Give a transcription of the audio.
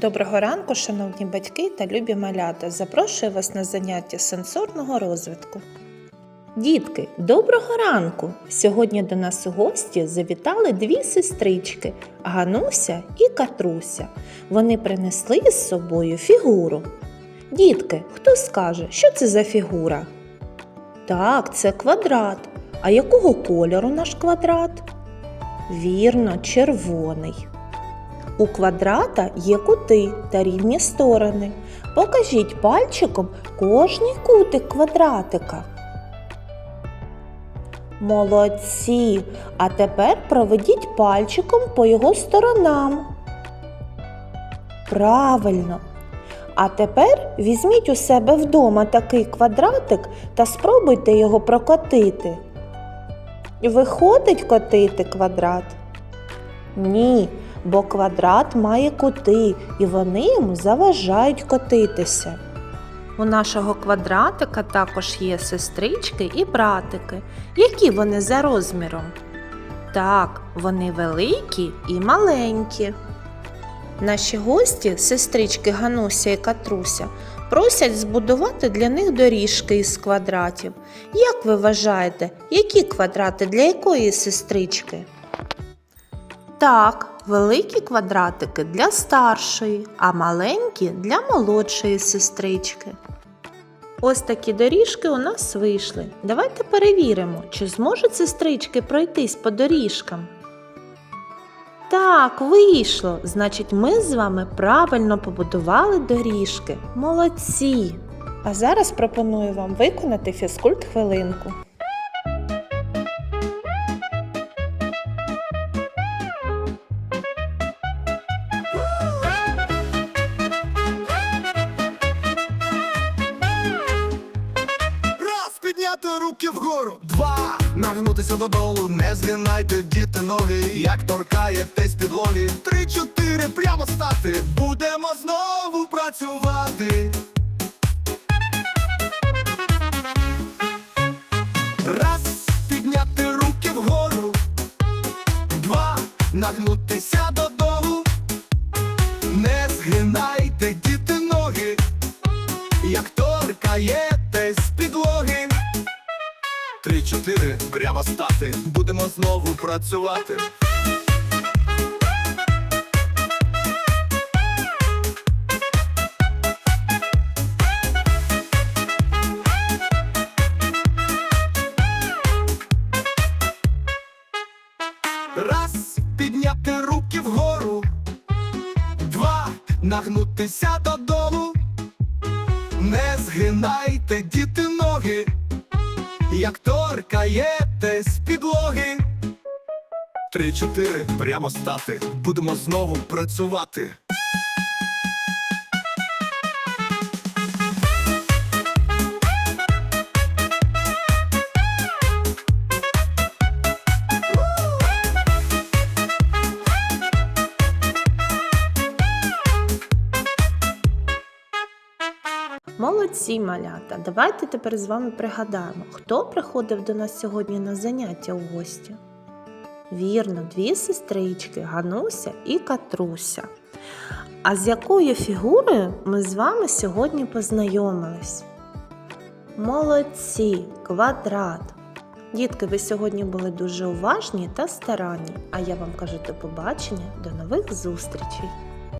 Доброго ранку, шановні батьки та любі малята. Запрошую вас на заняття сенсорного розвитку. Дітки, доброго ранку! Сьогодні до нас у гості завітали дві сестрички Гануся і Катруся. Вони принесли з собою фігуру. Дітки, хто скаже, що це за фігура? Так, це квадрат. А якого кольору наш квадрат? Вірно, червоний. У квадрата є кути та рівні сторони. Покажіть пальчиком кожний кутик квадратика. Молодці! А тепер проведіть пальчиком по його сторонам. Правильно. А тепер візьміть у себе вдома такий квадратик та спробуйте його прокотити. Виходить котити квадрат? Ні, бо квадрат має кути, і вони йому заважають котитися. У нашого квадратика також є сестрички і братики. Які вони за розміром? Так, вони великі і маленькі. Наші гості, сестрички Гануся і Катруся, просять збудувати для них доріжки із квадратів. Як ви вважаєте, які квадрати для якої сестрички? Так, великі квадратики для старшої, а маленькі для молодшої сестрички. Ось такі доріжки у нас вийшли. Давайте перевіримо, чи зможуть сестрички пройтись по доріжкам. Так, вийшло. Значить, ми з вами правильно побудували доріжки. Молодці! А зараз пропоную вам виконати фізкульт хвилинку. Вгору. Два, нагнутися додолу, не згинайте діти ноги, як торкаєтесь підлоги. Три, чотири, прямо стати. Будемо знову працювати. Раз, підняти руки вгору. Два, нагнутися додолу. Не згинайте діти ноги, як. Три, чотири, прямо стати. Будемо знову працювати. Раз, підняти руки вгору. Два, нагнутися додолу. Не згинайте діти ноги, як торкаєте з підлоги. Три, чотири, прямо стати. Будемо знову працювати. Молодці, малята! Давайте тепер з вами пригадаємо, хто приходив до нас сьогодні на заняття у гості. Вірно, дві сестрички Гануся і Катруся. А з якою фігурою ми з вами сьогодні познайомились? Молодці, квадрат. Дітки, ви сьогодні були дуже уважні та старанні, а я вам кажу до побачення, до нових зустрічей!